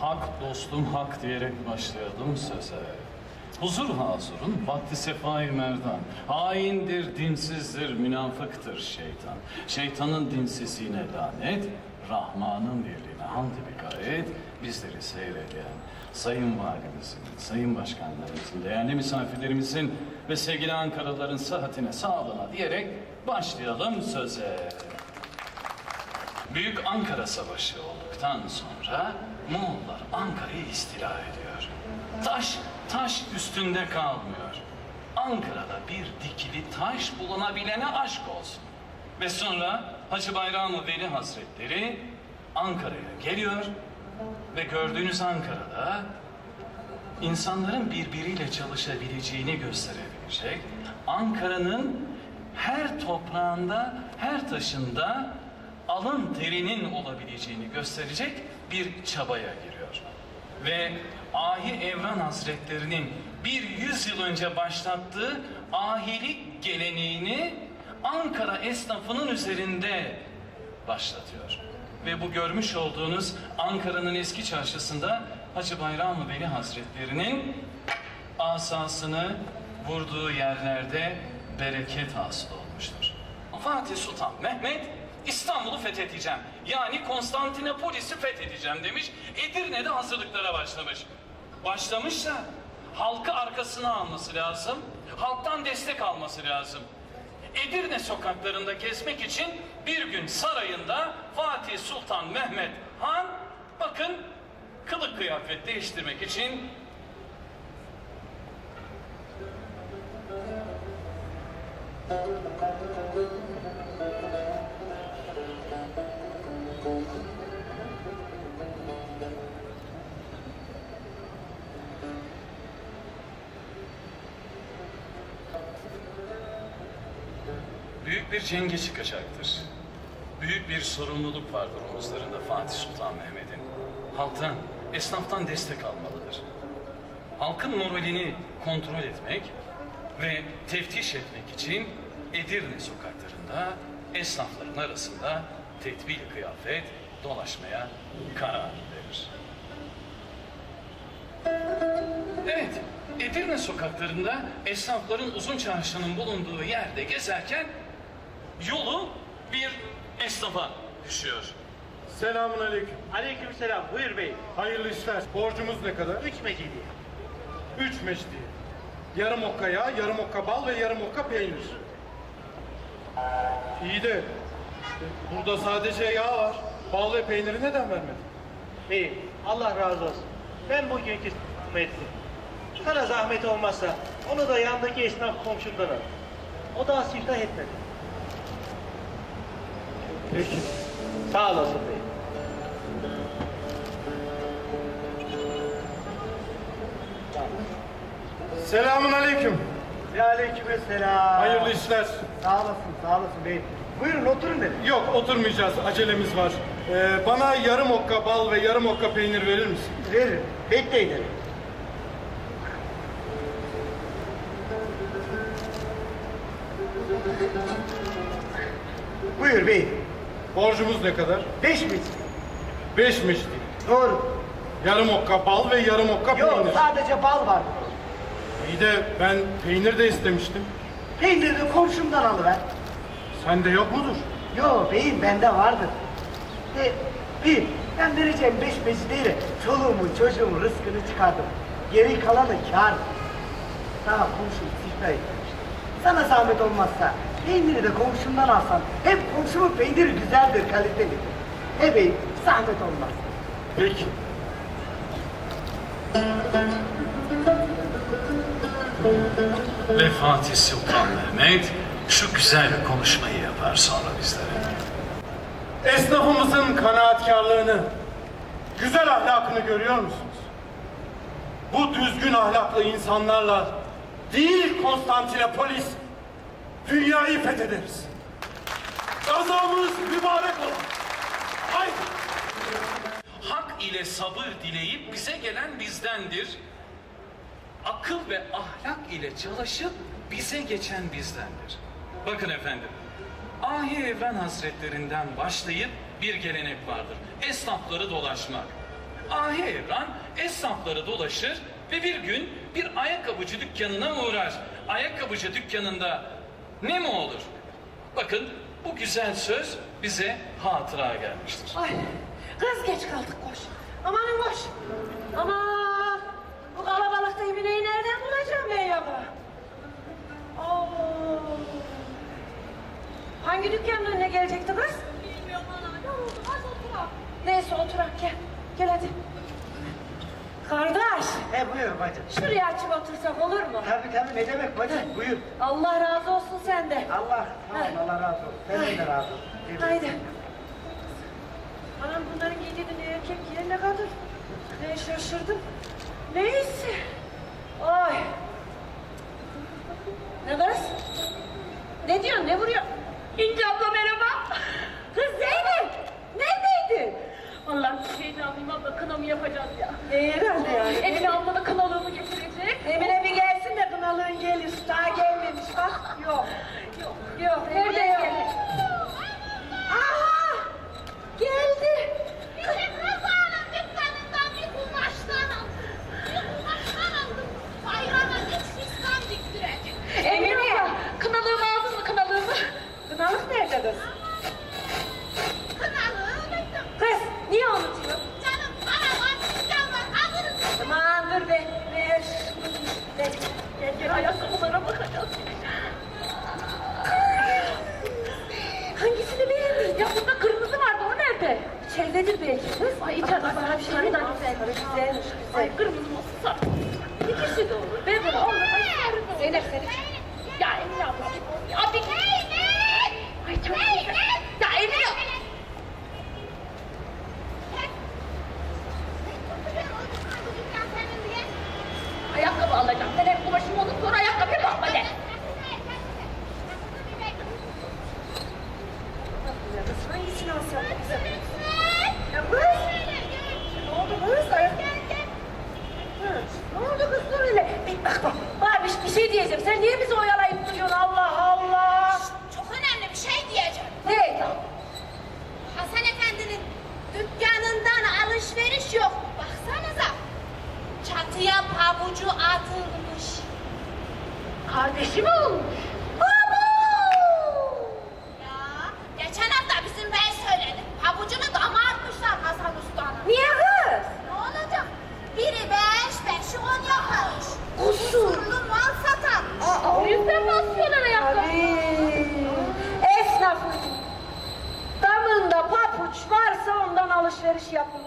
Hak dostum hak diyerek başlayalım söze. Huzur hazurun vakti sefai merdan. Haindir, dinsizdir, münafıktır şeytan. Şeytanın dinsizliğine lanet, Rahman'ın birliğine hamd bir gayet bizleri seyreden Sayın Valimizin, Sayın Başkanlarımızın, değerli misafirlerimizin ve sevgili Ankaralıların sıhhatine, sağlığına diyerek başlayalım söze. Büyük Ankara Savaşı olduktan sonra Moğollar Ankara'yı istila ediyor. Taş, taş üstünde kalmıyor. Ankara'da bir dikili taş bulunabilene aşk olsun. Ve sonra Hacı Bayram-ı Veli Hazretleri Ankara'ya geliyor ve gördüğünüz Ankara'da insanların birbiriyle çalışabileceğini gösterebilecek, Ankara'nın her toprağında, her taşında alın terinin olabileceğini gösterecek bir çabaya giriyor. Ve Ahi Evran Hazretlerinin bir yüzyıl önce başlattığı ahilik geleneğini Ankara esnafının üzerinde başlatıyor. Ve bu görmüş olduğunuz Ankara'nın eski çarşısında Hacı Bayram Veli Hazretlerinin asasını vurduğu yerlerde bereket hasıl olmuştur. Fatih Sultan Mehmet İstanbul'u fethedeceğim. Yani Konstantinopolis'i fethedeceğim demiş. Edirne'de hazırlıklara başlamış. Başlamışsa halkı arkasına alması lazım. Halktan destek alması lazım. Edirne sokaklarında gezmek için bir gün sarayında Fatih Sultan Mehmet Han bakın kılık kıyafet değiştirmek için büyük bir cenge çıkacaktır. Büyük bir sorumluluk vardır omuzlarında Fatih Sultan Mehmet'in. Halktan, esnaftan destek almalıdır. Halkın moralini kontrol etmek ve teftiş etmek için Edirne sokaklarında esnafların arasında tedbir kıyafet dolaşmaya karar verir. Evet, Edirne sokaklarında esnafların uzun çarşının bulunduğu yerde gezerken yolu bir esnafa düşüyor. Selamun aleyküm. Aleykümselam. Buyur bey. Hayırlı işler. Borcumuz ne kadar? Üç mecidi. Üç meşdi. Yarım okka yağ, yarım okka bal ve yarım okka peynir. İyi de burada sadece yağ var. Bal ve peyniri neden vermedin? Bey, Allah razı olsun. Ben bugünkü zahmetli. Sana zahmet olmazsa onu da yandaki esnaf komşumdan al. O daha siftah etmedi. Peki. Sağ olasın bey. Selamun aleyküm. Ve aleykümselam. Hayırlı işler. Sağ olasın, sağ olasın beyim. Buyurun oturun dedim. Yok oturmayacağız. Acelemiz var. Ee, bana yarım okka bal ve yarım okka peynir verir misin? Veririm. Bekleyin dedim. Buyur beyim. Borcumuz ne kadar? Beş mi? Beş meşdi. Doğru. Yarım okka bal ve yarım okka Yok peynir. sadece bal var. İyi de ben peynir de istemiştim. Peyniri komşumdan alıver. Sende yok mudur? Yo beyim bende vardır. E, beyim ben vereceğim beş mecideyle çoluğumun çocuğumun rızkını çıkardım. Geri kalanı kar. Daha komşum etmiş. Sana zahmet olmazsa peyniri de komşumdan alsan hem komşumun peyniri güzeldir kalitelidir. He beyim zahmet olmaz. Peki. Ve Fatih Sultan Mehmet şu güzel konuşmayı yapar sonra bizlere. Esnafımızın kanaatkarlığını, güzel ahlakını görüyor musunuz? Bu düzgün ahlaklı insanlarla değil Konstantinopolis, dünyayı fethederiz. Gazamız mübarek olsun. Haydi. Hak ile sabır dileyip bize gelen bizdendir. Akıl ve ahlak ile çalışıp bize geçen bizdendir. Bakın efendim, Ahi Evren Hazretlerinden başlayıp bir gelenek vardır. Esnafları dolaşmak. ahi evran esnafları dolaşır ve bir gün bir ayakkabıcı dükkanına uğrar. Ayakkabıcı dükkanında ne mi olur? Bakın bu güzel söz bize hatıra gelmiştir. Ay kız geç kaldık koş. Aman koş. Aman bu kalabalıkta Emine'yi nereden bulacağım ben ya? Hangi dükkanın Kardeş He buyur bacım. şuraya açıp otursak olur mu? Tabii tabii ne demek bacım buyur. Allah razı olsun senden. Allah ol Allah razı olsun. Senden de razı olsun. Haydi. Anam bunların giydiğini ne erkek giyer ne kadar. Ne şaşırdım. Neyse. Ay. Ne kız? Ne diyorsun ne vuruyor? İnce abla merhaba. Kız Zeynep. Neredeydin? Vallahi bir şey de alayım abla kınamı yapacağız ya. E, herhalde yani. Emine abla da kınalığımı getirecek. Emine bir gelsin de kınalığın gelir. Daha gelmemiş bak. Yok. Yok. Yok. Nerede ayakkabılara bakacağız. Hangisini beğendin? Ya bunda kırmızı vardı o nerede? İçeridedir belki. Ay içeride sana bir şey mi? güzel. Güzelmiş güzel. Ay kırmızı olsun sarı. İkisi de olur. Ben bunu alırım. Ay, sarı da olur. Zeynep seni Ya Emine abla. Ya bir Ay çok güzel. Ya Emine. Ayakkabı alacağım. Sen olup sonra ayakkabıya bakma de. Kız hangisini alsam da. Ya kız. Ne oldu kız? Ay- Hı, Ne oldu kız dur hele. Bir bak bak. Barbiş bir şey diyeceğim. Sen niye bizi oyalayıp duruyorsun Allah Allah. Çok önemli bir şey diyeceğim. Ne? Hasan Efendi'nin dükkanından alışveriş yok. Baksanıza. Çatıya pabucu atılmış. Kardeşim ol. Ya geçen hafta bizim ben söyledim. Pabucunu dama atmışlar Hasan Usta'nın. Niye kız? Ne olacak? Biri beş, beşi on yaparmış. Usul. Usullu mal satan. Aa, Büyük defasyonuna Tabii. Esnafın damında papuç varsa ondan alışveriş yapın.